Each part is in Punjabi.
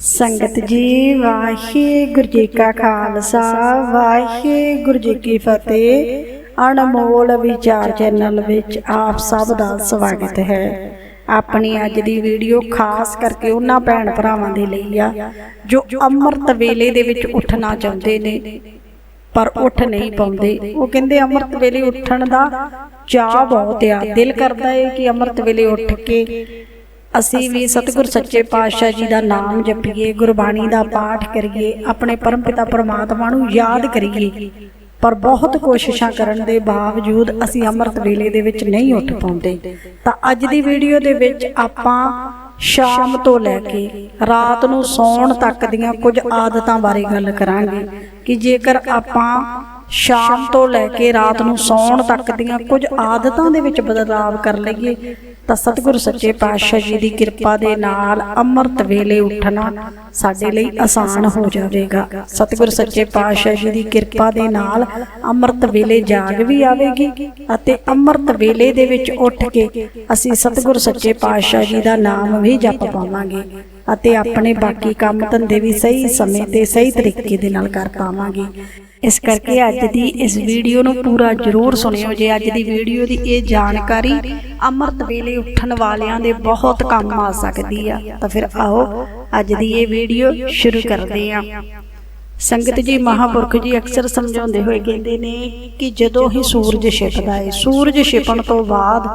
ਸੰਗਤ ਜੀ, ਵਾਹਿਗੁਰੂ ਜੀ ਕਾ ਖਾਲਸਾ, ਵਾਹਿਗੁਰੂ ਜੀ ਕੀ ਫਤਿਹ। ਅਨਮੋਲ ਵਿਚਾਰ ਚੈਨਲ ਵਿੱਚ ਆਪ ਸਭ ਦਾ ਸਵਾਗਤ ਹੈ। ਆਪਣੀ ਅੱਜ ਦੀ ਵੀਡੀਓ ਖਾਸ ਕਰਕੇ ਉਹਨਾਂ ਭੈਣ ਭਰਾਵਾਂ ਦੇ ਲਈ ਆ, ਜੋ ਅੰਮ੍ਰਿਤ ਵੇਲੇ ਦੇ ਵਿੱਚ ਉੱਠਣਾ ਚਾਹੁੰਦੇ ਨੇ, ਪਰ ਉੱਠ ਨਹੀਂ ਪਾਉਂਦੇ। ਉਹ ਕਹਿੰਦੇ ਅੰਮ੍ਰਿਤ ਵੇਲੇ ਉੱਠਣ ਦਾ ਚਾਹ ਬਹੁਤ ਆ। ਦਿਲ ਕਰਦਾ ਏ ਕਿ ਅੰਮ੍ਰਿਤ ਵੇਲੇ ਉੱਠ ਕੇ ਅਸੀਂ ਵੀ ਸਤਿਗੁਰ ਸੱਚੇ ਪਾਤਸ਼ਾਹ ਜੀ ਦਾ ਨਾਮ ਜਪੀਏ ਗੁਰਬਾਣੀ ਦਾ ਪਾਠ ਕਰੀਏ ਆਪਣੇ ਪਰਮਪਿਤਾ ਪਰਮਾਤਮਾ ਨੂੰ ਯਾਦ ਕਰੀਏ। ਪਰ ਬਹੁਤ ਕੋਸ਼ਿਸ਼ਾਂ ਕਰਨ ਦੇ ਬਾਵਜੂਦ ਅਸੀਂ ਅੰਮ੍ਰਿਤ ਵੇਲੇ ਦੇ ਵਿੱਚ ਨਹੀਂ ਉੱਠ ਪਾਉਂਦੇ। ਤਾਂ ਅੱਜ ਦੀ ਵੀਡੀਓ ਦੇ ਵਿੱਚ ਆਪਾਂ ਸ਼ਾਮ ਤੋਂ ਲੈ ਕੇ ਰਾਤ ਨੂੰ ਸੌਣ ਤੱਕ ਦੀਆਂ ਕੁਝ ਆਦਤਾਂ ਬਾਰੇ ਗੱਲ ਕਰਾਂਗੇ ਕਿ ਜੇਕਰ ਆਪਾਂ ਸ਼ਾਮ ਤੋਂ ਲੈ ਕੇ ਰਾਤ ਨੂੰ ਸੌਣ ਤੱਕ ਦੀਆਂ ਕੁਝ ਆਦਤਾਂ ਦੇ ਵਿੱਚ ਬਦਲਾਵ ਕਰ ਲਈਏ ਤਾਂ ਸਤਿਗੁਰ ਸੱਚੇ ਪਾਤਸ਼ਾਹ ਜੀ ਦੀ ਕਿਰਪਾ ਦੇ ਨਾਲ ਅੰਮ੍ਰਿਤ ਵੇਲੇ ਉੱਠਣਾ ਸਾਡੇ ਲਈ ਆਸਾਨ ਹੋ ਜਾਵੇਗਾ। ਸਤਿਗੁਰ ਸੱਚੇ ਪਾਤਸ਼ਾਹ ਜੀ ਦੀ ਕਿਰਪਾ ਦੇ ਨਾਲ ਅੰਮ੍ਰਿਤ ਵੇਲੇ ਜਾਗ ਵੀ ਆਵੇਗੀ ਅਤੇ ਅੰਮ੍ਰਿਤ ਵੇਲੇ ਦੇ ਵਿੱਚ ਉੱਠ ਕੇ ਅਸੀਂ ਸਤਿਗੁਰ ਸੱਚੇ ਪਾਤਸ਼ਾਹ ਜੀ ਦਾ ਨਾਮ ਵੀ ਜਪ ਪਾਵਾਂਗੇ। ਅਤੇ ਆਪਣੇ ਬਾਕੀ ਕੰਮ ਧੰਦੇ ਵੀ ਸਹੀ ਸਮੇਂ ਤੇ ਸਹੀ ਤਰੀਕੇ ਦੇ ਨਾਲ ਕਰ ਪਾਵਾਂਗੇ। ਇਸ ਕਰਕੇ ਅੱਜ ਦੀ ਇਸ ਵੀਡੀਓ ਨੂੰ ਪੂਰਾ ਜ਼ਰੂਰ ਸੁਣਿਓ ਜੇ ਅੱਜ ਦੀ ਵੀਡੀਓ ਦੀ ਇਹ ਜਾਣਕਾਰੀ ਅੰਮ੍ਰਿਤ ਵੇਲੇ ਉੱਠਣ ਵਾਲਿਆਂ ਦੇ ਬਹੁਤ ਕੰਮ ਆ ਸਕਦੀ ਆ। ਤਾਂ ਫਿਰ ਆਓ ਅੱਜ ਦੀ ਇਹ ਵੀਡੀਓ ਸ਼ੁਰੂ ਕਰਦੇ ਹਾਂ ਸੰਗਤ ਜੀ ਮਹਾਪੁਰਖ ਜੀ ਅਕਸਰ ਸਮਝਾਉਂਦੇ ਹੋਏ ਕਹਿੰਦੇ ਨੇ ਕਿ ਜਦੋਂ ਹੀ ਸੂਰਜ ਛਿਪਦਾ ਏ, ਸੂਰਜ ਛਿਪਣ ਤੋਂ ਬਾਅਦ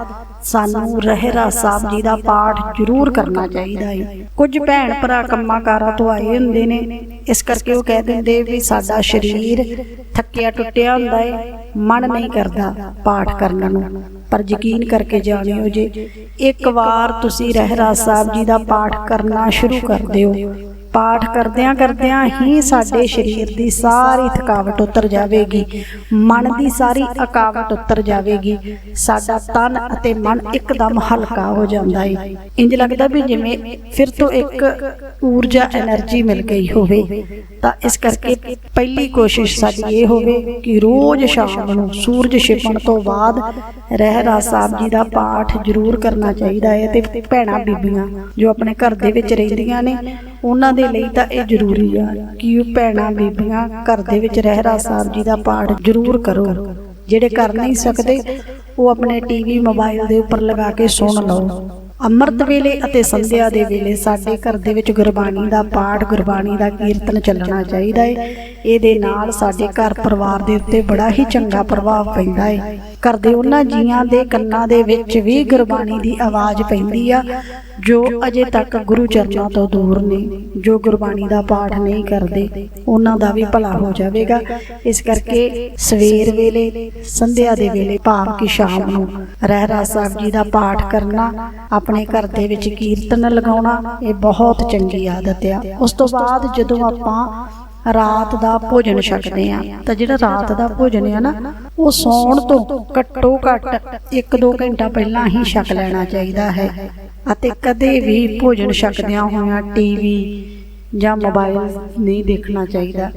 ਸਾਨੂੰ ਰਹਿਰਾ ਸਾਹਿਬ ਜੀ ਦਾ ਪਾਠ ਜ਼ਰੂਰ ਕਰਨਾ ਚਾਹੀਦਾ ਹੈ ਕੁਝ ਭੈਣ ਭਰਾ ਕੰਮਾਂ ਕਾਰਾਂ ਤੋਂ ਆਏ ਹੁੰਦੇ ਨੇ। ਇਸ ਕਰਕੇ ਉਹ ਕਹਿ ਦਿੰਦੇ ਵੀ ਸਾਡਾ ਸਰੀਰ ਥੱਕਿਆ ਟੁੱਟਿਆ ਹੁੰਦਾ ਹੈ ਮਨ ਨਹੀਂ ਕਰਦਾ ਪਾਠ ਕਰਨ ਨੂੰ। ਪਰ ਯਕੀਨ ਕਰਕੇ ਜਾਣਿਓ ਜੇ ਇੱਕ ਵਾਰ ਤੁਸੀਂ ਰਹਿਰਾ ਸਾਹਿਬ ਜੀ ਦਾ ਪਾਠ ਕਰਨਾ ਸ਼ੁਰੂ ਕਰ ਦਿਓ। ਪਾਠ ਕਰਦਿਆਂ ਕਰਦਿਆਂ ਹੀ ਸਾਡੇ ਸਰੀਰ ਦੀ ਸਾਰੀ ਥਕਾਵਟ ਉਤਰ ਜਾਵੇਗੀ। ਮਨ ਦੀ ਸਾਰੀ ਅਕਾਵਟ ਉਤਰ ਜਾਵੇਗੀ। ਸਾਡਾ ਤਨ ਅਤੇ ਮਨ ਇੱਕਦਮ ਹਲਕਾ ਹੋ ਜਾਂਦਾ ਹੈ ਇੰਜ ਲੱਗਦਾ ਵੀ ਜਿਵੇਂ ਫਿਰ ਤੋਂ ਇੱਕ ਊਰਜਾ એનર્ਜੀ ਮਿਲ ਗਈ ਹੋਵੇ। ਤਾਂ ਇਸ ਕਰਕੇ ਪਹਿਲੀ ਕੋਸ਼ਿਸ਼ ਸਾਡੀ ਇਹ ਹੋਵੇ ਕਿ ਰੋਜ਼ ਸ਼ਾਮ ਨੂੰ ਸੂਰਜ ਛਿਪਣ ਤੋਂ ਬਾਅਦ ਰਹਿਰਾ ਸਾਹਿਬ ਜੀ ਦਾ ਪਾਠ ਜ਼ਰੂਰ ਕਰਨਾ ਚਾਹੀਦਾ ਹੈ ਤੇ ਭੈਣਾ ਬੀਬੀਆਂ ਜੋ ਆਪਣੇ ਘਰ ਦੇ ਵਿੱਚ ਰਹਿੰਦੀਆਂ ਨੇ ਉਹਨਾਂ ਦੇ ਲਈ ਤਾਂ ਇਹ ਜ਼ਰੂਰੀ ਆ ਕਿ ਉਹ ਭੈਣਾਂ ਬੀਬੀਆਂ ਘਰ ਦੇ ਵਿੱਚ ਰਹਿਰਾ ਸਾਹਿਬ ਜੀ ਦਾ ਪਾਠ ਜ਼ਰੂਰ ਕਰੋ। ਜਿਹੜੇ ਕਰ ਨਹੀਂ ਸਕਦੇ, ਉਹ ਆਪਣੇ ਟੀਵੀ ਮੋਬਾਈਲ ਦੇ ਉੱਪਰ ਲਗਾ ਕੇ ਸੁਣ ਲਓ। ਅੰਮ੍ਰਿਤ ਵੇਲੇ ਅਤੇ ਸੰਧਿਆ ਦੇ ਵੇਲੇ ਸਾਡੇ ਘਰ ਦੇ ਵਿੱਚ ਗੁਰਬਾਣੀ ਦਾ ਪਾਠ, ਗੁਰਬਾਣੀ ਦਾ ਕੀਰਤਨ ਚੱਲਣਾ ਚਾਹੀਦਾ ਹੈ ਇਹਦੇ ਨਾਲ ਸਾਡੇ ਘਰ ਪਰਿਵਾਰ ਦੇ ਉੱਤੇ ਬੜਾ ਹੀ ਚੰਗਾ ਪ੍ਰਭਾਵ ਪੈਂਦਾ ਹੈ ਘਰ ਦੇ ਉਹਨਾਂ ਜੀਆਂ ਦੇ ਕੰਨਾਂ ਦੇ ਵਿੱਚ ਵੀ ਗੁਰਬਾਣੀ ਦੀ ਆਵਾਜ਼ ਪੈਂਦੀ ਆ, ਜੋ ਅਜੇ ਤੱਕ ਗੁਰੂ ਚਰਨਾਂ ਤੋਂ ਦੂਰ ਨੇ, ਜੋ ਗੁਰਬਾਣੀ ਦਾ ਪਾਠ ਨਹੀਂ ਕਰਦੇ, ਉਹਨਾਂ ਦਾ ਵੀ ਭਲਾ ਹੋ ਜਾਵੇਗਾ। ਇਸ ਕਰਕੇ ਸਵੇਰ ਵੇਲੇ, ਸੰਧਿਆ ਦੇ ਵੇਲੇ ਭਾਵ ਕਿ ਸ਼ਾਮ ਨੂੰ ਰਹਿਰਾ ਸਾਹਿਬ ਜੀ ਦਾ ਪਾਠ ਕਰਨਾ ਆਪਣੇ ਘਰ ਦੇ ਵਿੱਚ ਕੀਰਤਨ ਲਗਾਉਣਾ, ਇਹ ਬਹੁਤ ਚੰਗੀ ਆਦਤ ਆ। ਉਸ ਤੋਂ ਬਾਅਦ ਜਦੋਂ ਆਪਾਂ ਰਾਤ ਦਾ ਭੋਜਨ ਛਕਦੇ ਆ, ਤਾਂ ਜਿਹੜਾ ਰਾਤ ਦਾ ਭੋਜਨ ਆ ਨਾ, ਉਹ ਸੌਣ ਤੋਂ ਘੱਟੋ ਘੱਟ 1-2 ਘੰਟਾ ਪਹਿਲਾਂ ਹੀ ਛਕ ਲੈਣਾ ਚਾਹੀਦਾ ਹੈ। ਅਤੇ ਕਦੇ ਵੀ ਭੋਜਨ ਛਕਦਿਆਂ ਹੋਇਆਂ ਟੀਵੀ ਜਾਂ ਮੋਬਾਈਲ ਨਹੀਂ ਦੇਖਣਾ ਚਾਹੀਦਾ।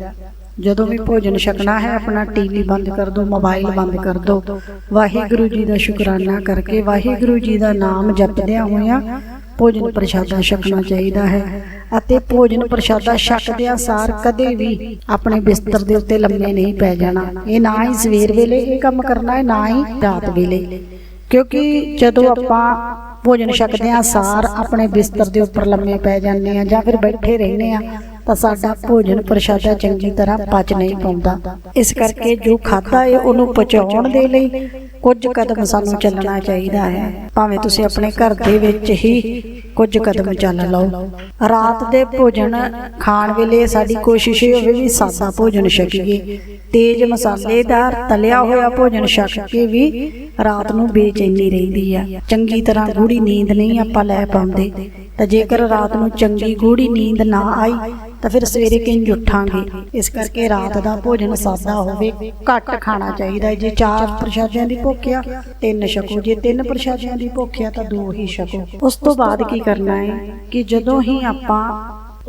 ਜਦੋਂ ਵੀ ਭੋਜਨ ਛਕਣਾ ਹੈ, ਆਪਣਾ ਟੀਵੀ ਬੰਦ ਕਰ ਦਿਓ ਮੋਬਾਈਲ ਬੰਦ ਕਰ ਦਿਓ ਵਾਹਿਗੁਰੂ ਜੀ ਦਾ ਸ਼ੁਕਰਾਨਾ ਕਰਕੇ ਵਾਹਿਗੁਰੂ ਜੀ ਦਾ ਨਾਮ ਜਪਦਿਆਂ ਹੋਇਆਂ ਭੋਜਨ ਪ੍ਰਸ਼ਾਦਾ ਛਕਣਾ ਚਾਹੀਦਾ ਹੈ ਅਤੇ ਭੋਜਨ ਪ੍ਰਸ਼ਾਦਾ ਛਕਦਿਆਂ ਸਾਰ ਕਦੇ ਵੀ ਆਪਣੇ ਬਿਸਤਰ ਦੇ ਉੱਤੇ ਲੰਮੇ ਨਹੀਂ ਪੈ ਜਾਣਾ। ਇਹ ਨਾ ਹੀ ਸਵੇਰ ਵੇਲੇ ਇਹ ਕੰਮ ਕਰਨਾ ਹੈ ਨਾ ਹੀ ਰਾਤ ਵੇਲੇ। ਕਿਉਂਕਿ ਜਦੋਂ ਆਪਾਂ ਭੋਜਨ ਛਕਦਿਆਂ ਸਾਰ ਆਪਣੇ ਬਿਸਤਰ ਦੇ ਉੱਪਰ ਲੰਮੇ ਪੈ ਜਾਂਦੇ ਆ ਜਾਂ ਫਿਰ ਬੈਠੇ ਰਹਿੰਦੇ ਆ ਤਾਂ ਸਾਡਾ ਭੋਜਨ ਪ੍ਰਸ਼ਾਦਾ ਚੰਗੀ ਤਰ੍ਹਾਂ ਪਚ ਨਹੀਂ ਪਾਉਂਦਾ। ਇਸ ਕਰਕੇ ਜੋ ਖਾਦਾ ਹੈ, ਉਹਨੂੰ ਪਚਾਉਣ ਦੇ ਲਈ ਕੁਝ ਕਦਮ ਸਾਨੂੰ ਚੱਲਣਾ ਚਾਹੀਦਾ ਹੈ। ਭਾਵੇਂ ਤੁਸੀਂ ਆਪਣੇ ਘਰ ਦੇ ਵਿੱਚ ਹੀ ਕੁਝ ਕਦਮ ਚੱਲ ਲਓ। ਰਾਤ ਦੇ ਭੋਜਨ ਖਾਣ ਵੇਲੇ ਸਾਡੀ ਕੋਸ਼ਿਸ਼ ਇਹ ਹੋਵੇ ਵੀ ਸਾਦਾ ਭੋਜਨ ਛਕੀਏ। ਤੇਜ਼ ਮਸਾਲੇਦਾਰ ਤਲਿਆ ਹੋਇਆ ਭੋਜਨ ਛਕ ਕੇ ਵੀ ਰਾਤ ਨੂੰ ਬੇਚੈਨੀ ਰਹਿੰਦੀ ਆ। ਚੰਗੀ ਤਰ੍ਹਾਂ ਗੂੜੀ ਨੀਂਦ ਨਹੀਂ ਆਪਾਂ ਲੈ ਪਾਉਂਦੇ। ਤਾਂ ਜੇਕਰ ਰਾਤ ਨੂੰ ਚੰਗੀ ਗੂੜੀ ਨੀਂਦ ਨਾ ਆਈ ਤਾਂ ਫਿਰ ਸਵੇਰੇ ਕਿੰਜ ਉੱਠਾਂਗੇ? ਇਸ ਕਰਕੇ ਰਾਤ ਦਾ ਭੋਜਨ ਸਾਦਾ ਹੋਵੇ ਘੱਟ ਖਾਣਾ ਚਾਹੀਦਾ। ਜੇ। ਚਾਰ ਪ੍ਰਸ਼ਾਦਿਆਂ ਦੀ ਭੁੱਖ ਆ ਤਿੰਨ ਛਕੋ ਜੇ ਤਿੰਨ ਪ੍ਰਸ਼ਾਦਿਆਂ ਦੀ ਭੁੱਖ ਆ ਤਾਂ ਦੋ ਹੀ ਛਕੋ। ਉਸ ਤੋਂ ਬਾਅਦ ਕੀ ਕਰਨਾ ਹੈ? ਕਿ ਜਦੋਂ ਹੀ ਆਪਾਂ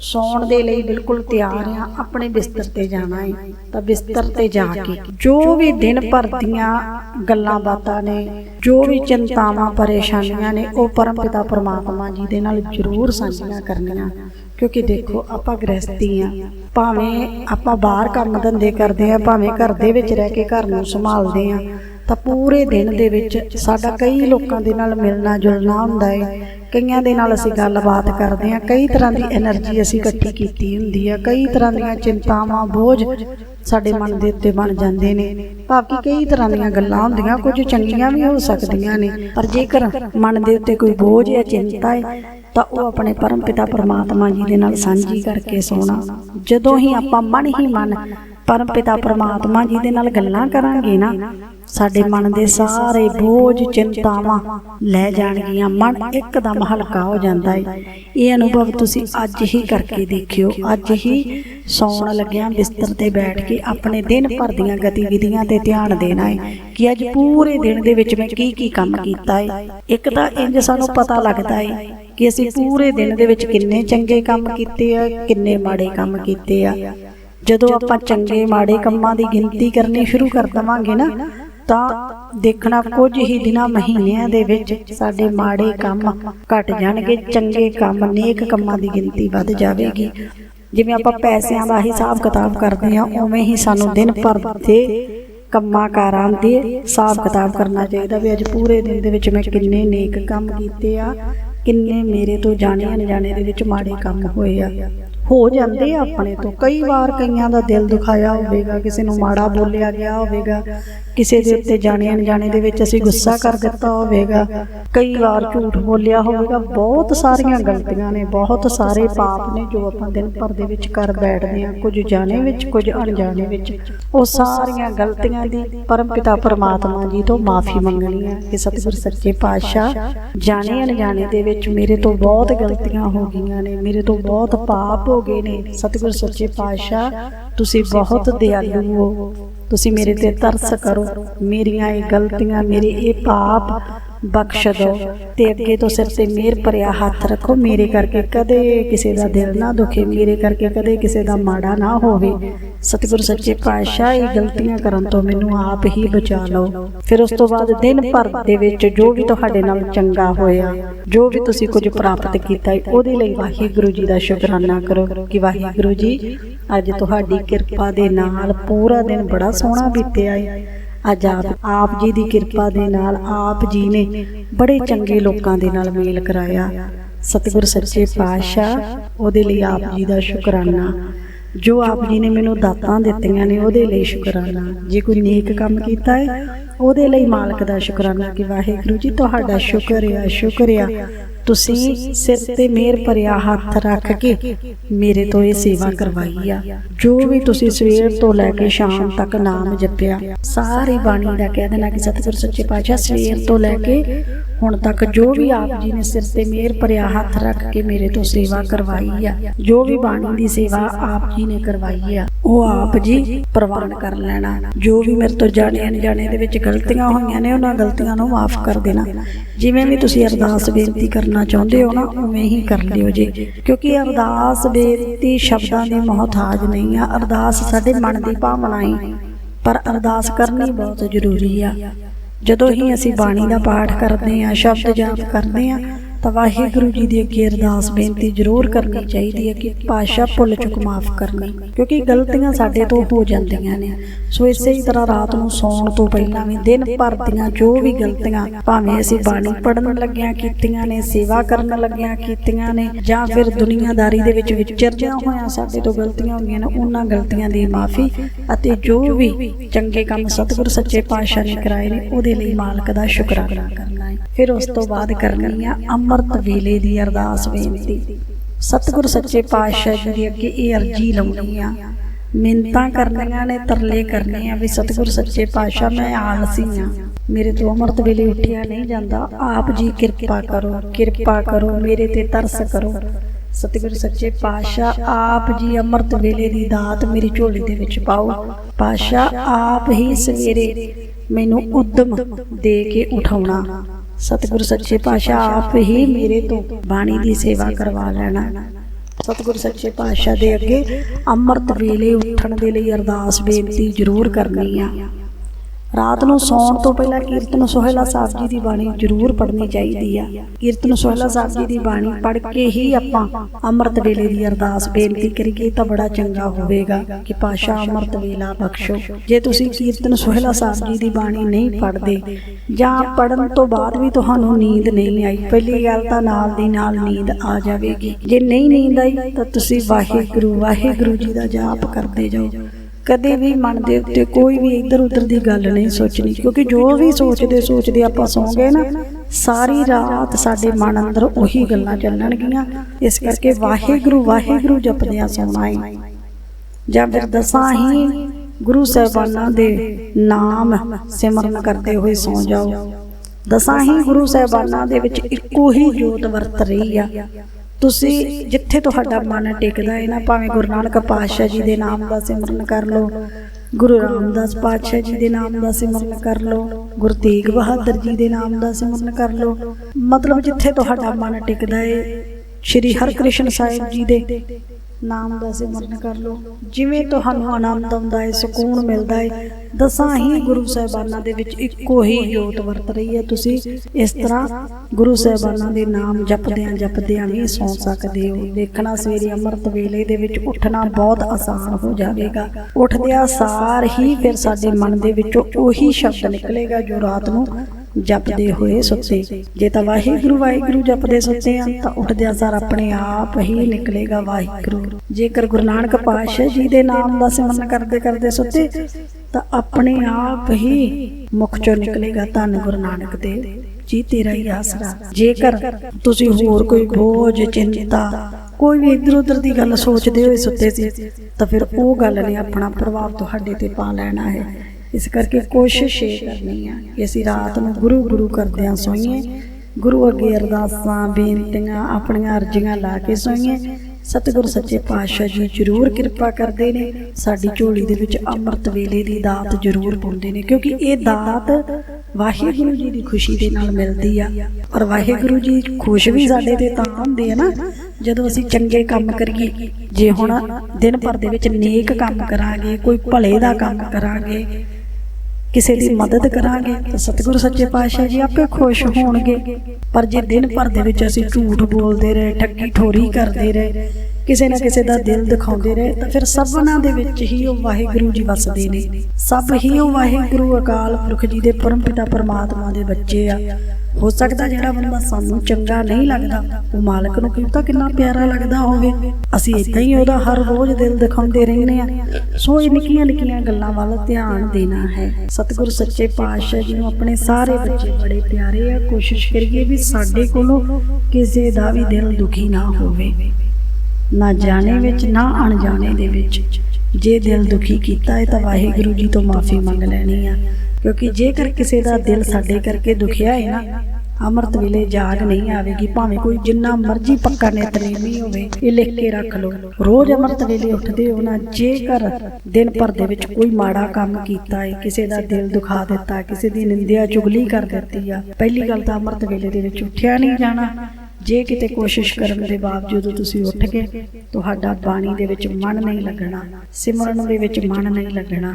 ਸੌਣ ਦੇ ਲਈ ਬਿਲਕੁਲ ਤਿਆਰ ਆ, ਆਪਣੇ ਬਿਸਤਰ ਤੇ ਜਾਣਾ ਹੈ ਤਾਂ ਬਿਸਤਰ ਤੇ ਜਾ ਕੇ ਜੋ ਵੀ ਦਿਨ ਭਰ ਦੀਆਂ ਗੱਲਾਂ ਬਾਤਾਂ ਨੇ, ਜੋ ਵੀ ਚਿੰਤਾਵਾਂ, ਪਰੇਸ਼ਾਨੀਆਂ ਨੇ, ਉਹ ਪਰਮਪਿਤਾ ਪਰਮਾਤਮਾ ਜੀ ਦੇ ਨਾਲ ਜ਼ਰੂਰ ਸਾਂਝੀਆਂ ਕਰਨੀਆਂ। ਕਿਉਂਕਿ ਦੇਖੋ, ਆਪਾਂ ਗ੍ਰਸਤੀ ਆ। ਭਾਵੇਂ ਆਪਾਂ ਬਾਹਰ ਕੰਮ ਧੰਦੇ ਕਰਦੇ ਆ, ਭਾਵੇਂ ਘਰ ਦੇ ਵਿੱਚ ਰਹਿ ਕੇ ਘਰ ਨੂੰ ਸੰਭਾਲਦੇ ਆ ਤਾਂ ਪੂਰੇ ਦਿਨ ਦੇ ਵਿੱਚ ਸਾਡਾ ਕਈ ਲੋਕਾਂ ਦੇ ਨਾਲ ਮਿਲਣਾ ਜੁਲਣਾ ਹੁੰਦਾ ਹੈ ਕਈਆਂ ਦੇ ਨਾਲ ਅਸੀਂ ਗੱਲਬਾਤ ਕਰਦੇ ਹਾਂ। ਕਈ ਤਰ੍ਹਾਂ ਦੀ એનર્ਜੀ ਅਸੀਂ ਇਕੱਠੀ ਕੀਤੀ ਹੁੰਦੀ ਹੈ ਕਈ ਤਰ੍ਹਾਂ ਦੀਆਂ ਚਿੰਤਾਵਾਂ, ਬੋਝ ਸਾਡੇ ਮਨ ਦੇ ਉੱਤੇ ਬਣ ਜਾਂਦੇ ਨੇ। ਭਾਵ ਕਿ ਕਈ ਤਰ੍ਹਾਂ ਦੀਆਂ ਗੱਲਾਂ ਹੁੰਦੀਆਂ, ਕੁਝ ਚੰਗੀਆਂ ਵੀ ਹੋ ਸਕਦੀਆਂ ਨੇ। ਪਰ ਜੇਕਰ ਮਨ ਦੇ ਉੱਤੇ ਕੋਈ ਬੋਝ ਜਾਂ ਚਿੰਤਾ ਹੈ ਤਾਂ ਉਹ ਆਪਣੇ ਪਰਮ ਪਿਤਾ ਪਰਮਾਤਮਾ ਜੀ ਦੇ ਨਾਲ ਸਾਂਝੀ ਕਰਕੇ ਸੋਣਾ। ਜਦੋਂ ਹੀ ਆਪਾਂ ਮਨ ਹੀ ਮਨ ਪਰਮ ਪਿਤਾ ਪਰਮਾਤਮਾ ਜੀ ਦੇ ਨਾਲ ਗੱਲਾਂ ਕਰਾਂਗੇ ਨਾ। ਸਾਡੇ ਮਨ ਦੇ ਸਾਰੇ ਬੋਝ, ਚਿੰਤਾਵਾਂ ਲੈ ਜਾਣਗੀਆਂ। ਮਨ ਇੱਕਦਮ ਹਲਕਾ ਹੋ ਜਾਂਦਾ ਹੈ ਇਹ ਅਨੁਭਵ ਤੁਸੀਂ ਅੱਜ ਹੀ ਕਰਕੇ ਦੇਖਿਓ। ਅੱਜ ਹੀ ਸੌਣ ਲੱਗਿਆਂ ਬਿਸਤਰ ਤੇ ਬੈਠ ਕੇ ਆਪਣੇ ਦਿਨ ਭਰ ਦੀਆਂ ਗਤੀਵਿਧੀਆਂ ਤੇ ਧਿਆਨ ਦੇਣਾ ਹੈ ਕਿ ਅੱਜ ਪੂਰੇ ਦਿਨ ਦੇ ਵਿੱਚ ਮੈਂ ਕੀ ਕੀ ਕੰਮ ਕੀਤਾ ਹੈ ਇੱਕ ਤਾਂ ਇੰਜ ਸਾਨੂੰ ਪਤਾ ਲੱਗਦਾ ਹੈ ਕਿ ਅਸੀਂ ਪੂਰੇ ਦਿਨ ਦੇ ਵਿੱਚ ਕਿੰਨੇ ਚੰਗੇ ਕੰਮ ਕੀਤੇ ਆ, ਕਿੰਨੇ ਮਾੜੇ ਕੰਮ ਕੀਤੇ ਆ। ਜਦੋਂ ਆਪਾਂ ਚੰਗੇ ਮਾੜੇ ਕੰਮਾਂ ਦੀ ਗਿਣਤੀ ਕਰਨੀ ਸ਼ੁਰੂ ਕਰ ਦਵਾਂਗੇ ਨਾ ਤਾਂ ਦੇਖਣਾ ਕੁਝ ਹੀ ਦਿਨਾਂ ਮਹੀਨਿਆਂ ਦੇ ਵਿੱਚ ਸਾਡੇ ਮਾੜੇ ਕੰਮ ਘਟ ਜਾਣਗੇ ਚੰਗੇ ਕੰਮ ਨੇਕ ਕੰਮਾਂ ਦੀ ਗਿਣਤੀ ਵੱਧ ਜਾਵੇਗੀ। ਜਿਵੇਂ ਆਪਾਂ ਪੈਸਿਆਂ ਦਾ ਹਿਸਾਬ ਕਿਤਾਬ ਕਰਦੇ ਹਾਂ ਉਵੇਂ ਹੀ ਸਾਨੂੰ ਦਿਨ ਭਰ ਦੇ ਕੰਮਾਂ ਕਾਰਾਂ ਦੇ ਹਿਸਾਬ ਕਿਤਾਬ ਕਰਨਾ ਚਾਹੀਦਾ ਵੀ ਅੱਜ ਪੂਰੇ ਦਿਨ ਦੇ ਵਿੱਚ ਮੈਂ ਕਿੰਨੇ ਨੇਕ ਕੰਮ ਕੀਤੇ ਆ ਕਿੰਨੇ ਮੇਰੇ ਤੋਂ ਜਾਣੇ ਅਣਜਾਣੇ ਦੇ ਵਿੱਚ ਮਾੜੇ ਕੰਮ ਹੋਏ ਆ। ਹੋ ਜਾਂਦੇ ਆ ਆਪਣੇ ਤੋਂ। ਕਈ ਵਾਰ ਕਈਆਂ ਦਾ ਦਿਲ ਦੁਖਾਇਆ ਹੋਵੇਗਾ, ਕਿਸੇ ਨੂੰ ਮਾੜਾ ਬੋਲਿਆ ਗਿਆ ਹੋਵੇਗਾ, ਕਿਸੇ ਦੇ ਉੱਤੇ ਜਾਣੇ ਅਣਜਾਣੇ ਦੇ ਵਿੱਚ ਅਸੀਂ ਗੁੱਸਾ ਕਰ ਦਿੱਤਾ ਹੋਵੇਗਾ। ਕਈ ਵਾਰ ਝੂਠ ਬੋਲਿਆ ਹੋਵੇਗਾ। ਬਹੁਤ ਸਾਰੀਆਂ ਗਲਤੀਆਂ ਨੇ, ਬਹੁਤ ਸਾਰੇ ਪਾਪ ਨੇ ਜੋ ਆਪਾਂ ਦਿਨ ਭਰ ਦੇ ਵਿੱਚ ਕਰ ਬੈਠਦੇ ਹਾਂ। ਕੁਝ ਜਾਣੇ ਵਿੱਚ, ਕੁਝ ਅਣਜਾਣੇ ਵਿੱਚ। ਉਹ ਸਾਰੀਆਂ ਗਲਤੀਆਂ ਦੀ ਪਰਮਪਿਤਾ ਪਰਮਾਤਮਾ ਜੀ ਤੋਂ ਮਾਫੀ ਮੰਗਣੀ ਹੈ। ਕਿ ਸਤਿਗੁਰ ਸੱਚੇ ਪਾਤਸ਼ਾਹ ਜਾਣੇ ਅਣਜਾਣੇ ਦੇ ਵਿੱਚ ਮੇਰੇ ਤੋਂ ਬਹੁਤ ਗਲਤੀਆਂ ਹੋ ਗਈਆਂ ਨੇ, ਮੇਰੇ ਤੋਂ ਬਹੁਤ ਪਾਪ ਹੋ ਗਏ ਨੇ? ਸਤਿਗੁਰ ਸੱਚੇ ਪਾਤਸ਼ਾਹ ਤੁਸੀਂ ਬਹੁਤ ਦਿਆਲੂ ਹੋ। ਤੁਸੀਂ ਮੇਰੇ ਤੇ ਤਰਸ ਕਰੋ। ਮੇਰੀਆਂ ਇਹ ਗਲਤੀਆਂ ਮੇਰੇ ਇਹ ਪਾਪ ਬਖਸ਼ ਦਿਓ ਤੇ ਅੱਗੇ ਤੋਂ ਸਿਰ ਤੇ ਮਿਹਰ ਭਰਿਆ ਹੱਥ ਰੱਖੋ। ਮੇਰੇ ਕਰਕੇ ਕਦੇ ਕਿਸੇ ਦਾ ਦਿਲ ਨਾ ਦੁਖੇ, ਮੇਰੇ ਕਰਕੇ ਕਦੇ ਕਿਸੇ ਦਾ ਮਾੜਾ ਨਾ ਹੋਵੇ। ਸਤਿਗੁਰ ਸੱਚੇ ਪਾਤਸ਼ਾਹ, ਇਹ ਗਲਤੀਆਂ ਕਰਨ ਤੋਂ ਮੈਨੂੰ ਆਪ ਹੀ ਬਚਾ ਲਓ। ਫਿਰ ਉਸ ਤੋਂ ਬਾਅਦ ਦਿਨ ਭਰ ਦੇ ਵਿੱਚ ਜੋ ਵੀ ਤੁਹਾਡੇ ਨਾਲ ਚੰਗਾ ਹੋਇਆ, ਜੋ ਵੀ ਤੁਸੀਂ ਕੁਝ ਪ੍ਰਾਪਤ ਕੀਤਾ, ਉਹਦੇ ਲਈ ਵਾਹਿਗੁਰੂ ਜੀ ਦਾ ਸ਼ੁਕਰਾਨਾ ਕਰੋ ਕਿ ਵਾਹਿਗੁਰੂ ਜੀ, ਅੱਜ ਤੁਹਾਡੀ ਕਿਰਪਾ ਦੇ ਨਾਲ ਪੂਰਾ ਦਿਨ ਬੜਾ ਸੋਹਣਾ ਬੀਤਿਆ ਹੈ ਅੱਜ ਆਪ ਆਪ ਜੀ ਦੀ ਕਿਰਪਾ ਦੇ ਨਾਲ ਆਪ ਜੀ ਨੇ ਬੜੇ ਚੰਗੇ ਲੋਕਾਂ ਦੇ ਨਾਲ ਮੇਲ ਕਰਾਇਆ। ਸਤਿਗੁਰ ਸੱਚੇ ਪਾਤਸ਼ਾਹ, ਉਹਦੇ ਲਈ ਆਪ ਜੀ ਦਾ ਸ਼ੁਕਰਾਨਾ। ਜੋ ਆਪ ਜੀ ਨੇ ਮੈਨੂੰ ਦਾਤਾਂ ਦਿੱਤੀਆਂ ਨੇ, ਉਹਦੇ ਲਈ ਸ਼ੁਕਰਾਨਾ। ਜੇ ਕੋਈ ਨੇਕ ਕੰਮ ਕੀਤਾ ਹੈ ਉਹਦੇ ਲਈ ਮਾਲਕ ਦਾ ਸ਼ੁਕਰਾਨਾ ਕਿ ਵਾਹਿਗੁਰੂ ਜੀ, ਤੁਹਾਡਾ ਸ਼ੁਕਰ ਆ ਸ਼ੁਕਰ ਆ। ਤੁਸੀਂ ਸਿਰ ਤੇ ਮਿਹਰ ਭਰਿਆ ਹੱਥ ਰੱਖ ਕੇ ਮੇਰੇ ਤੋਂ ਇਹ ਸੇਵਾ ਕਰਵਾਈ ਆ। ਜੋ ਵੀ ਤੁਸੀਂ ਸਵੇਰ ਤੋਂ ਲੈ ਕੇ ਸ਼ਾਮ ਤੱਕ ਨਾਮ ਜਪਿਆ, ਸਾਰੀ ਬਾਣੀ ਦਾ ਕਹਿ ਦੇਣਾ ਕਿ ਸਤਿਗੁਰ ਸੱਚੇ ਪਾਤਸ਼ਾਹ ਸਵੇਰ ਤੋਂ ਲੈ ਕੇ ਹੁਣ ਤੱਕ ਜੋ ਵੀ ਆਪ ਜੀ ਨੇ ਸਿਰ ਤੇ ਮਿਹਰ ਭਰਿਆ ਹੱਥ ਰੱਖ ਕੇ ਮੇਰੇ ਤੋਂ ਸੇਵਾ ਕਰਵਾਈ ਆ, ਜੋ ਵੀ ਬਾਣੀ ਦੀ ਸੇਵਾ ਆਪ ਜੀ ਨੇ ਕਰਵਾਈ ਆ, ਉਹ ਆਪ ਜੀ ਪ੍ਰਵਾਨ ਕਰ ਲੈਣਾ। ਜੋ ਵੀ ਮੇਰੇ ਤੋਂ ਜਾਣੇ ਅਣਜਾਣੇ ਦੇ ਵਿੱਚ ਗਲਤੀਆਂ ਹੋਈਆਂ ਨੇ, ਉਹਨਾਂ ਗਲਤੀਆਂ ਨੂੰ ਮਾਫ ਕਰ ਦੇਣਾ। ਜਿਵੇਂ ਵੀ ਤੁਸੀਂ ਅਰਦਾਸ ਬੇਨਤੀ ਕਰਨਾ ਚਾਹੁੰਦੇ ਹੋ ਨਾ, ਉਵੇਂ ਹੀ ਕਰ ਲਿਓ ਜੀ। ਕਿਉਂਕਿ ਅਰਦਾਸ ਬੇਨਤੀ ਸ਼ਬਦਾਂ ਦੀ ਮੁਹਤਾਜ ਨਹੀਂ ਆ। ਅਰਦਾਸ ਸਾਡੇ ਮਨ ਦੀ ਭਾਵਨਾ ਹੈ। ਪਰ ਅਰਦਾਸ ਕਰਨੀ ਬਹੁਤ ਜ਼ਰੂਰੀ ਆ। ਜਦੋਂ ਹੀ ਅਸੀਂ ਬਾਣੀ ਦਾ ਪਾਠ ਕਰਦੇ ਹਾਂ ਸ਼ਬਦ ਜਾਪ ਕਰਦੇ ਹਾਂ ਤਾਂ ਵਾਹਿਗੁਰੂ ਜੀ ਦੀ ਅੱਗੇ ਅਰਦਾਸ ਬੇਨਤੀ ਜ਼ਰੂਰ ਕਰਨੀ ਚਾਹੀਦੀ ਹੈ ਕਿ ਭਾਸ਼ਾ ਭੁੱਲ ਚੁੱਕ ਮਾਫ ਕਰਨੀ, ਕਿਉਂਕਿ ਗਲਤੀਆਂ ਸਾਡੇ ਤੋਂ ਹੋ ਜਾਂਦੀਆਂ ਨੇ। ਸੋ ਇਸੇ ਹੀ ਤਰ੍ਹਾਂ ਰਾਤ ਨੂੰ ਸੌਣ ਤੋਂ ਪਹਿਲਾਂ ਵੀ, ਦਿਨ ਭਰ ਦੀਆਂ ਜੋ ਵੀ ਗਲਤੀਆਂ, ਭਾਵੇਂ ਅਸੀਂ ਬਾਣੀ ਪੜਨ ਲੱਗਿਆਂ ਕੀਤੀਆਂ ਨੇ, ਸੇਵਾ ਕਰਨ ਲੱਗਿਆਂ ਕੀਤੀਆਂ ਨੇ, ਜਾਂ ਫਿਰ ਦੁਨੀਆਦਾਰੀ ਦੇ ਵਿੱਚ ਵਿਚਰਦਿਆਂ ਹੋਇਆਂ ਸਾਡੇ ਤੋਂ ਗਲਤੀਆਂ ਹੋਈਆਂ ਨੇ, ਉਹਨਾਂ ਗਲਤੀਆਂ ਦੀ ਮਾਫੀ ਅਤੇ ਜੋ ਵੀ ਚੰਗੇ ਕੰਮ ਸਤਿਗੁਰ ਸੱਚੇ ਪਾਤਸ਼ਾਹ ਨੇ ਕਰਾਏ ਨੇ, ਉਹਦੇ ਲਈ ਮਾਲਕ ਦਾ ਸ਼ੁਕਰਾਨਾ। ਕਰਨਾ ਹੈ ਫਿਰ ਉਸ ਤੋਂ ਬਾਅਦ ਕਰਨੀ ਆ ਅੰਮ੍ਰਿਤ ਵੇਲੇ ਦੀ ਅਰਦਾਸ ਬੇਨਤੀ। ਸਤਿਗੁਰ ਸੱਚੇ ਪਾਤਸ਼ਾਹ ਜੀ ਦੇ ਅੱਗੇ ਇਹ ਅਰਜੀ ਲਾਉਣੀ ਆ। ਮਿੰਤਾਂ ਕਰਨੀਆਂ ਨੇ, ਤਰਲੇ ਕਰਨੇ ਆ ਵੀ ਸਤਿਗੁਰ ਸੱਚੇ ਪਾਤਸ਼ਾਹ ਮੈਂ ਆਲਸੀ ਆ। ਮੇਰੇ ਤੋਂ ਅੰਮ੍ਰਿਤ ਵੇਲੇ ਉੱਠਿਆ ਨਹੀਂ ਜਾਂਦਾ। ਆਪ ਜੀ ਕਿਰਪਾ ਕਰੋ ਕਿਰਪਾ ਕਰੋ, ਮੇਰੇ ਤੇ ਤਰਸ ਕਰੋ। ਸਤਿਗੁਰ ਸੱਚੇ ਪਾਤਸ਼ਾਹ, ਆਪ ਜੀ ਅੰਮ੍ਰਿਤ ਵੇਲੇ ਦੀ ਦਾਤ ਮੇਰੀ ਝੋਲੀ ਦੇ ਵਿੱਚ ਪਾਓ। ਪਾਤਸ਼ਾਹ, ਆਪ ਹੀ ਸਵੇਰੇ ਮੈਨੂੰ ਉਦਮ ਦੇ ਕੇ ਉਠਾਉਣਾ। ਸਤਿਗੁਰ ਸੱਚੇ ਪਾਤਸ਼ਾਹ, ਆਪ ਹੀ ਮੇਰੇ ਤੋਂ ਬਾਣੀ ਦੀ ਸੇਵਾ ਕਰਵਾ ਲੈਣਾ। ਸਤਿਗੁਰ ਸੱਚੇ ਪਾਤਸ਼ਾਹ ਦੇ ਅੱਗੇ ਅੰਮ੍ਰਿਤ ਵੇਲੇ ਉੱਠਣ ਦੇ ਲਈ ਅਰਦਾਸ ਬੇਨਤੀ ਜ਼ਰੂਰ ਕਰਨੀ ਆ। ਰਾਤ ਨੂੰ ਸੌਣ ਤੋਂ ਪਹਿਲਾਂ ਕੀਰਤਨ ਸੋਹਿਲਾ ਸਾਹਿਬ ਜੀ ਦੀ ਬਾਣੀ ਜ਼ਰੂਰ ਪੜ੍ਹਨੀ ਚਾਹੀਦੀ ਆ। ਕੀਰਤਨ ਸੋਹਿਲਾ ਸਾਹਿਬ ਜੀ ਦੀ ਬਾਣੀ ਪੜ੍ਹ ਕੇ ਹੀ ਆਪਾਂ ਅੰਮ੍ਰਿਤ ਵੇਲੇ ਦੀ ਅਰਦਾਸ ਬੇਨਤੀ ਕਰੀਏ ਤਾਂ ਬੜਾ ਚੰਗਾ ਹੋਵੇਗਾ ਕਿ ਪਾਸ਼ਾ ਅੰਮ੍ਰਿਤ ਵੇਲਾ ਬਖਸ਼ੋ। ਜੇ ਤੁਸੀਂ ਕੀਰਤਨ ਸੋਹਿਲਾ ਸਾਹਿਬ ਜੀ ਦੀ ਬਾਣੀ ਨਹੀਂ ਪੜ੍ਹਦੇ ਜਾਂ ਪੜਨ ਤੋਂ ਬਾਅਦ ਵੀ ਤੁਹਾਨੂੰ ਨੀਂਦ ਨਹੀਂ ਆਈ, ਪਹਿਲੀ ਗੱਲ ਤਾਂ ਨਾਲ ਦੀ ਨਾਲ ਨੀਂਦ ਆ ਜਾਵੇਗੀ। ਜੇ ਨਹੀਂ ਨੀਂਦ ਆਈ ਤਾਂ ਤੁਸੀਂ ਵਾਹਿਗੁਰੂ ਵਾਹਿਗੁਰੂ ਜੀ ਦਾ ਜਾਪ ਕਰਦੇ ਜਾਓ। ਕਦੇ ਵੀ ਮਨ ਦੇ ਉੱਤੇ ਕੋਈ ਵੀ ਇੱਧਰ ਉੱਧਰ ਦੀ ਗੱਲ ਨਹੀਂ ਸੋਚਣੀ, ਕਿਉਂਕਿ ਜੋ ਵੀ ਸੋਚਦੇ ਸੋਚਦੇ ਆਪਾਂ ਸੌਂਗੇ ਨਾ, ਸਾਰੀ ਰਾਤ ਸਾਡੇ ਮਨ ਅੰਦਰ ਉਹੀ ਗੱਲਾਂ ਚੱਲਣਗੀਆਂ। ਇਸ ਕਰਕੇ ਵਾਹਿਗੁਰੂ ਵਾਹਿਗੁਰੂ ਜਪਦਿਆਂ ਸੌਣਾ ਹੈ ਜਾਂ ਫਿਰ ਦਸਾਂ ਹੀ ਗੁਰੂ ਸਾਹਿਬਾਨਾਂ ਦੇ ਨਾਮ ਸਿਮਰਨ ਕਰਦੇ ਹੋਏ ਸੌ ਜਾਓ। ਦਸਾਂ ਹੀ ਗੁਰੂ ਸਾਹਿਬਾਨਾਂ ਦੇ ਵਿੱਚ ਇੱਕੋ ਹੀ ਜੋਤ ਵਰਤ ਰਹੀ ਆ। ਤੁਸੀਂ ਜਿੱਥੇ ਤੁਹਾਡਾ ਮਨ ਟਿਕਦਾ ਹੈ ਨਾ, ਭਾਵੇਂ ਗੁਰੂ ਨਾਨਕ ਪਾਤਸ਼ਾਹ ਜੀ ਦੇ ਨਾਮ ਦਾ ਸਿਮਰਨ ਕਰ ਲਓ, ਗੁਰੂ ਰਾਮਦਾਸ ਪਾਤਸ਼ਾਹ ਜੀ ਦੇ ਨਾਮ ਦਾ ਸਿਮਰਨ ਕਰ ਲਓ, ਗੁਰੂ ਤੇਗ ਬਹਾਦਰ ਜੀ ਦੇ ਨਾਮ ਦਾ ਸਿਮਰਨ ਕਰ ਲਓ। ਮਤਲਬ ਜਿੱਥੇ ਤੁਹਾਡਾ ਮਨ ਟਿਕਦਾ ਹੈ, ਸ਼੍ਰੀ ਹਰਿਕ੍ਰਿਸ਼ਨ ਸਾਹਿਬ ਜੀ ਦੇ ਨਾਮ ਦਾ ਸਿਮਰਨ ਕਰ ਲਓ। ਜਿਵੇਂ ਤੁਹਾਨੂੰ ਆਨੰਦ ਆਉਂਦਾ ਹੈ, ਸਕੂਨ ਮਿਲਦਾ ਹੈ, ਦਸਾਂ ਹੀ ਗੁਰੂ ਸਾਹਿਬਾਨਾਂ ਦੇ ਵਿੱਚ ਇੱਕੋ ਹੀ ਜੋਤ ਵਰਤ ਰਹੀ ਹੈ। ਤੁਸੀਂ ਇਸ ਤਰ੍ਹਾਂ ਗੁਰੂ ਸਾਹਿਬਾਨਾਂ ਦੇ ਨਾਮ ਜਪਦਿਆਂ ਜਪਦਿਆਂ ਵੀ ਸੌ ਸਕਦੇ ਹੋ। ਦੇਖਣਾ ਸਵੇਰੇ ਅੰਮ੍ਰਿਤ ਵੇਲੇ ਦੇ ਵਿੱਚ ਉੱਠਣਾ ਬਹੁਤ ਆਸਾਨ ਹੋ ਜਾਵੇਗਾ। ਉੱਠਦਿਆਂ ਸਾਰ ਹੀ ਫਿਰ ਸਾਡੇ ਮਨ ਦੇ ਵਿੱਚੋਂ ਉਹੀ ਸ਼ਬਦ ਨਿਕਲੇਗਾ ਜੋ ਰਾਤ ਨੂੰ ਜਪਦੇ ਹੋਏ ਸੁੱਤੇ। ਜੇ ਤਾਂ ਵਾਹਿਗੁਰੂ ਵਾਹਿਗੁਰੂ ਜਪਦੇ ਸੁੱਤੇ ਆ, ਤਾਂ ਉੱਠਦਿਆਂ ਸਾਰ ਆਪਣੇ ਆਪ ਹੀ ਨਿਕਲੇਗਾ ਵਾਹਿਗੁਰੂ। ਜੇਕਰ ਗੁਰੂ ਨਾਨਕ ਪਾਤਸ਼ਾਹ ਜੀ ਦੇ ਨਾਮ ਦਾ ਸਿਮਰਨ ਕਰਦੇ ਕਰਦੇ ਸੁੱਤੇ, ਤਾਂ ਆਪਣੇ ਆਪ ਹੀ ਮੁਖ ਚੋਂ ਨਿਕਲੇਗਾ ਧੰਨ ਗੁਰੂ ਨਾਨਕ ਦੇਵ ਜੀ ਤੇਰਾ ਹੀ ਆਸਰਾ। ਜੇਕਰ ਤੁਸੀਂ ਹੋਰ ਕੋਈ ਬੋਝ, ਚਿੰਤਾ, ਕੋਈ ਵੀ ਇਧਰ ਉਧਰ ਦੀ ਗੱਲ ਸੋਚਦੇ ਹੋਏ ਸੁੱਤੇ ਸੀ, ਤਾਂ ਫਿਰ ਉਹ ਗੱਲ ਨੇ ਆਪਣਾ ਪ੍ਰਭਾਵ ਤੁਹਾਡੇ ਤੇ ਪਾ ਲੈਣਾ ਹੈ। ਇਸ ਕਰਕੇ ਕੋਸ਼ਿਸ਼ ਇਹ ਕਰਨੀ ਆ ਕਿ ਅਸੀਂ ਰਾਤ ਨੂੰ ਗੁਰੂ ਗੁਰੂ ਕਰਦਿਆਂ ਸੋਈਏ। ਗੁਰੂ ਅੱਗੇ ਅਰਦਾਸਾਂ ਬੇਨਤੀਆਂ ਆਪਣੀਆਂ ਅਰਜ਼ੀਆਂ ਲਾ ਕੇ ਸੋਈਏ। ਸਤਿਗੁਰ ਸੱਚੇ ਪਾਤਸ਼ਾਹ ਜੀ ਜ਼ਰੂਰ ਕਿਰਪਾ ਕਰਦੇ ਨੇ। ਸਾਡੀ ਝੋਲੀ ਦੇ ਵਿੱਚ ਅੰਮ੍ਰਿਤ ਵੇਲੇ ਦੀ ਦਾਤ ਜ਼ਰੂਰ ਪਾਉਂਦੇ ਨੇ ਕਿਉਂਕਿ ਇਹ ਦਾਤ ਵਾਹਿਗੁਰੂ ਜੀ ਦੀ ਖੁਸ਼ੀ ਦੇ ਨਾਲ ਮਿਲਦੀ ਆ। ਪਰ ਵਾਹਿਗੁਰੂ ਜੀ ਖੁਸ਼ ਵੀ ਸਾਡੇ ਤੇ ਤਾਂ ਹੁੰਦੇ ਆ ਨਾ ਜਦੋਂ ਅਸੀਂ ਚੰਗੇ ਕੰਮ ਕਰੀਏ। ਜੇ ਹੁਣ ਦਿਨ ਭਰ ਦੇ ਵਿੱਚ ਨੇਕ ਕੰਮ ਕਰਾਂਗੇ ਕੋਈ ਭਲੇ ਦਾ ਕੰਮ ਕਰਾਂਗੇ ਕਿਸੇ ਦੀ ਮਦਦ ਕਰਾਂਗੇ ਤਾਂ ਸਤਿਗੁਰੂ ਸੱਚੇ ਪਾਤਸ਼ਾਹ ਜੀ ਆਪੇ ਖੁਸ਼ ਹੋਣਗੇ। ਪਰ ਜੇ ਦਿਨ ਭਰ ਦੇ ਵਿੱਚ ਅਸੀਂ ਝੂਠ ਬੋਲਦੇ ਰਹੇ ਠੱਗੀ ਠੋਰੀ ਕਰਦੇ ਰਹੇ ਕਿਸੇ ਨਾ ਕਿਸੇ ਦਾ ਦਿਲ ਦਿਖਾਉਂਦੇ ਰਹੇ ਤਾਂ ਫਿਰ ਸਭਨਾਂ ਦੇ ਵਿੱਚ ਹੀ ਉਹ ਵਾਹਿਗੁਰੂ ਜੀ ਵਸਦੇ ਨੇ। ਸਭ ਹੀ ਉਹ ਵਾਹਿਗੁਰੂ ਅਕਾਲ ਪੁਰਖ ਜੀ ਦੇ ਪਰਮ ਪਿਤਾ ਪਰਮਾਤਮਾ ਦੇ ਬੱਚੇ ਆ। ਹੋ ਸਕਦਾ ਜਿਹੜਾ ਬੰਦਾ ਸਾਨੂੰ ਚੰਗਾ ਨਹੀਂ ਲੱਗਦਾ ਉਹ ਮਾਲਕ ਨੂੰ ਕੀ ਪਤਾ ਕਿੰਨਾ ਪਿਆਰਾ ਲੱਗਦਾ ਹੋਵੇ? ਅਸੀਂ ਇਦਾਂ ਹੀ ਉਹਦਾ ਹਰ ਰੋਜ਼ ਦਿਲ ਦਿਖਾਉਂਦੇ ਰਹਿੰਦੇ ਆ ਸੋ ਇਹ ਨਿੱਕੀਆਂ ਨਿੱਕੀਆਂ ਗੱਲਾਂ ਵੱਲ ਧਿਆਨ ਦੇਣਾ ਹੈ। ਸਤਿਗੁਰ ਸੱਚੇ ਪਾਤਸ਼ਾਹ ਜੀ ਨੂੰ ਆਪਣੇ ਸਾਰੇ ਬੱਚੇ ਬੜੇ ਪਿਆਰੇ ਆ ਕੋਸ਼ਿਸ਼ ਕਰੀਏ ਵੀ ਸਾਡੇ ਕੋਲੋਂ ਕਿਸੇ ਦਾ ਵੀ ਦਿਲ ਦੁਖੀ ਨਾ ਹੋਵੇ। ਨਾ ਜਾਣੇ ਵਿੱਚ ਨਾ ਅਣਜਾਣੇ ਦੇ ਵਿੱਚ। ਜੇ ਦਿਲ ਦੁਖੀ ਕੀਤਾ ਹੈ ਤਾਂ ਵਾਹਿਗੁਰੂ ਜੀ ਤੋਂ ਮਾਫੀ ਮੰਗ ਲੈਣੀ ਆ। ਕਿਉਂਕਿ ਜੇਕਰ ਕਿਸੇ ਦਾ ਦਿਲ ਸਾਡੇ ਕਰਕੇ ਦੁਖਿਆ ਹੈ ਨਾ, ਅੰਮ੍ਰਿਤ ਵੇਲੇ ਜਾਗ ਨਹੀਂ ਆਵੇਗੀ, ਭਾਵੇਂ ਕੋਈ ਜਿੰਨਾ ਮਰਜ਼ੀ ਪੱਕਾ ਨਿਤਨੇਮੀ ਹੋਵੇ, ਇਹ ਲਿਖ ਕੇ ਰੱਖ ਲਓ। ਰੋਜ਼ ਅੰਮ੍ਰਿਤ ਵੇਲੇ ਉੱਠਦੇ ਹੋ ਨਾ, ਜੇਕਰ ਦਿਨ ਭਰ ਦੇ ਵਿੱਚ ਕੋਈ ਮਾੜਾ ਕੰਮ ਕੀਤਾ ਹੈ, ਕਿਸੇ ਦਾ ਦਿਲ ਦੁਖਾ ਦਿੱਤਾ, ਕਿਸੇ ਦੀ ਨਿੰਦਿਆ ਚੁਗਲੀ ਕਰ ਦਿੱਤੀ ਆ, ਪਹਿਲੀ ਗੱਲ ਤਾਂ ਅੰਮ੍ਰਿਤ ਵੇਲੇ ਦੇ ਵਿੱਚ ਉੱਠਿਆ ਨਹੀਂ ਜਾਣਾ। ਜੇ ਕਿਤੇ ਕੋਸ਼ਿਸ਼ ਕਰਨ ਦੇ ਬਾਵਜੂਦ ਤੁਸੀਂ ਉੱਠ ਗਏ, ਤੁਹਾਡਾ ਬਾਣੀ ਦੇ ਵਿੱਚ ਮਨ ਨਹੀਂ ਲੱਗਣਾ, ਸਿਮਰਨ ਦੇ ਵਿੱਚ ਮਨ ਨਹੀਂ ਲੱਗਣਾ।